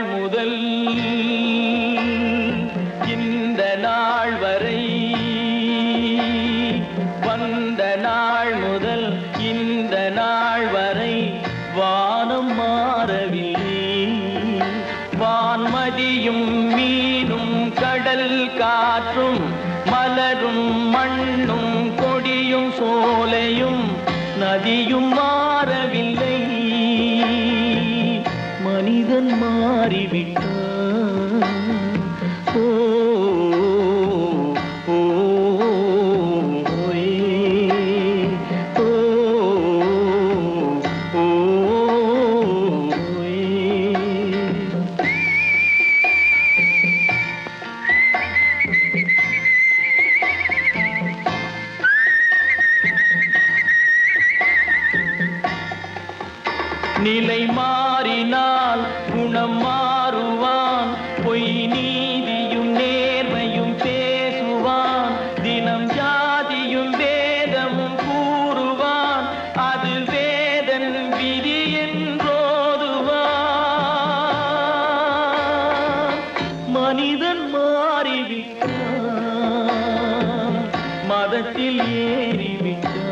நாள் முதல் இந்த நாள் வரை வந்த நாள் முதல் இந்த நாள் வரை வானம் மாறவில்லை. வான்மதியும் மீனும் கடல் காற்றும் மலரும் மண்ணும் மனிதன் மாறிவிட்டான் ஓ நிலை மா மாறிவிட்டான் மதத்தில் ஏறிவிட்டான்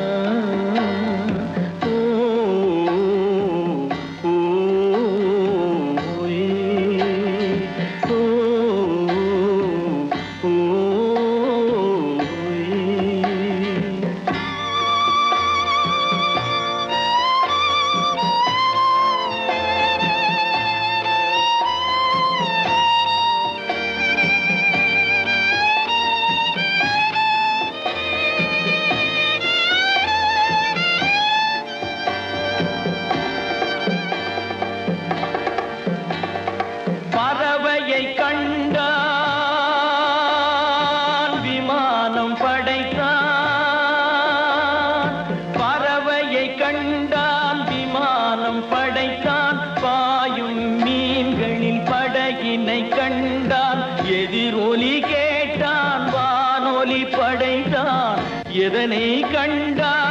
படகினை கண்டான் எதிரொலி கேட்டான் வானொலி படைத்தான். எதனை கண்டான்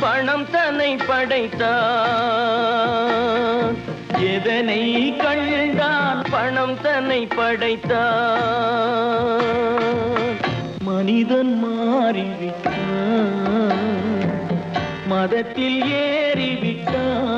பணம் தன்னை படைத்தான். எதனை கண்டான் பணம் தன்னை படைத்தான்? மனிதன் மாறிவிட்டான். மதத்தில் ஏறிவிட்டான்.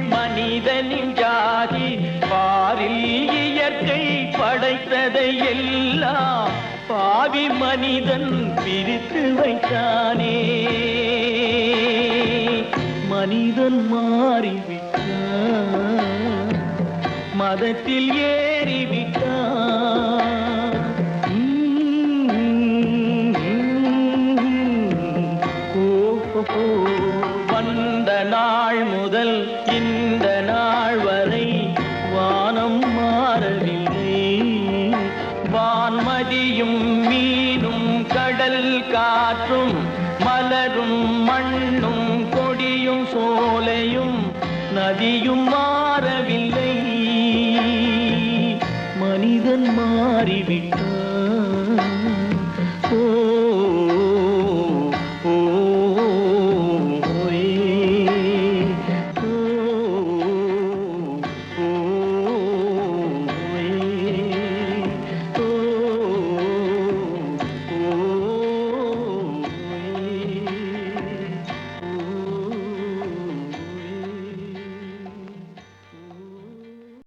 மனிதனின் ஜாதி பாரில் இயற்கை படைத்ததை எல்லாம் பாவி மனிதன் பிரித்து வைத்தானே. மனிதன் மாறிவிட்டான். மதத்தில் ஏ நாள் முதல் இந்த நாள் வரை வானம் மாறவில்லை. வான்மதியும் மீனும் கடல் காற்றும் மலரும் மண்ணும் கொடியும் சோலையும் நதியும் மாறவில்லை. மனிதன் மாறிவிட்டான்.